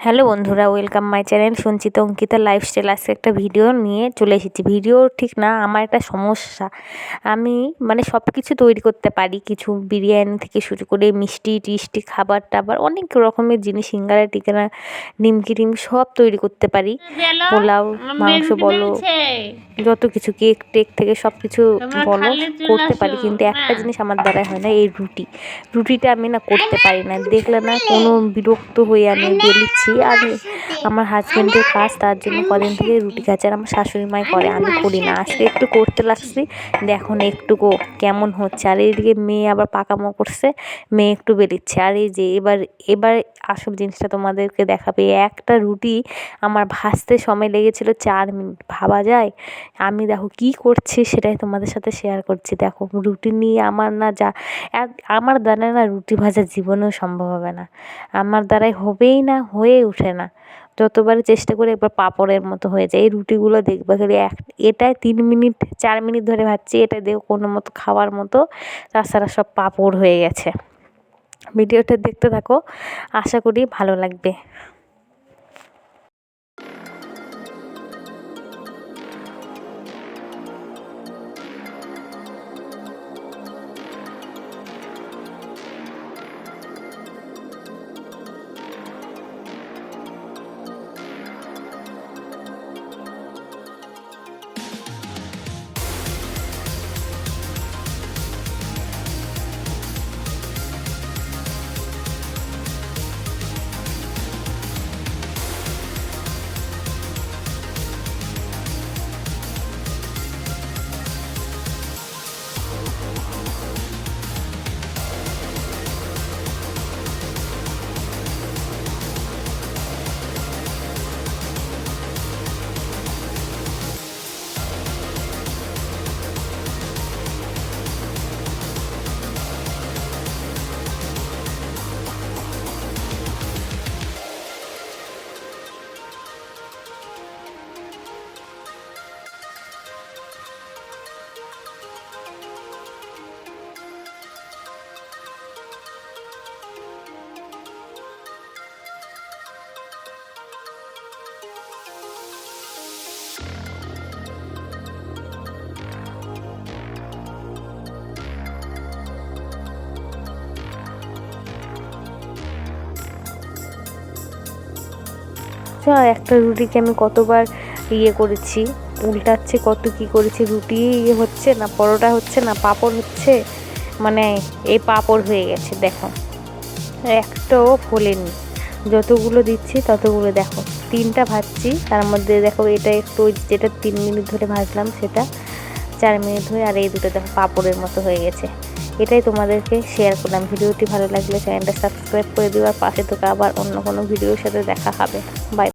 Hello বন্ধুরা welcome my channel সঞ্চিত Ankita lifestyle আজকে একটা ভিডিও নিয়ে চলে এসেছি। ভিডিও ঠিক না আমার একটা সমস্যা। আমি মানে সব কিছু তৈরি করতে পারি। কিছু বিরিয়ানি থেকে শুরু করে মিষ্টি টিষ্টি খাবার টাবার অনেক রকমের জিনিস সিঙ্গারা টিকানা নিমকি টিম সব তৈরি করতে পারি। পোলাও মাংস বলো। যত কিছু কেক টেক থেকে সব কিছু বলো করতে পারি কিন্তু একটা জিনিস আমার দ্বারা হয় না এই রুটি। রুটিটা আমি না করতে পারি না। দেখলে না কোনো বিরক্ত হয়ে আমি বেলিচ্ছি আর আমার হাজব্যান্ডের কাজ তার জন্য কদিন থেকে রুটি খাচ্ছে আর আমার শাশুড়ি মাই করে আমি করি না। আজকে একটু করতে লাগছি। দেখো দেখুন একটুকু কেমন হচ্ছে। আর এইদিকে মেয়ে আবার পাকামো করছে মেয়ে একটু বেরিচ্ছে। আর এই যে এবার এবার আসল জিনিসটা তোমাদেরকে দেখাবে। একটা রুটি আমার ভাজতে সময় লেগেছিল চার মিনিট। ভাবা যায়? আমি দেখো কি করছি সেটাই তোমাদের সাথে শেয়ার করছি। দেখো, রুটি নিয়ে আমার না যা আমার দ্বারা না রুটি ভাজা জীবনেও সম্ভব হবে না। আমার দ্বারাই হবেই না, হয়ে ওঠে না। যতবার চেষ্টা করে একবার পাপড়ের মতো হয়ে যায়। এই রুটিগুলো দেখবে খালি এক, এটাই তিন মিনিট, চার মিনিট ধরে ভাজছি, এটা দেখো কোনো মতো খাওয়ার মতো তাছাড়া সব পাপড় হয়ে গেছে। ভিডিওটা দেখতে থাকো, আশা করি ভালো লাগবে। আচ্ছা একটা রুটিকে আমি কতবার ইয়ে করেছি? উল্টাচ্ছে কত কি করেছি? রুটি ইয়ে হচ্ছে না, পরোটা হচ্ছে না, পাঁপড় হচ্ছে? মানে এই পাঁপড় হয়ে গেছে, দেখো। একটাও ফোলেনি। যতগুলো দিচ্ছি ততগুলো দেখো। তিনটা ভাজছি, তার মধ্যে দেখো এটা একটু যেটা তিন মিনিট ধরে ভাজলাম সেটা চার মিনিট ধরে আর এই দুটো দেখো পাঁপড়ের মতো হয়ে গেছে। এটাই তোমাদেরকে শেয়ার করলাম। ভিডিওটি ভালো লাগলে চ্যানেলটা সাবস্ক্রাইব করে দিও আর পাশে তোকে আবার অন্য কোনো ভিডিওর সাথে দেখা হবে। বাই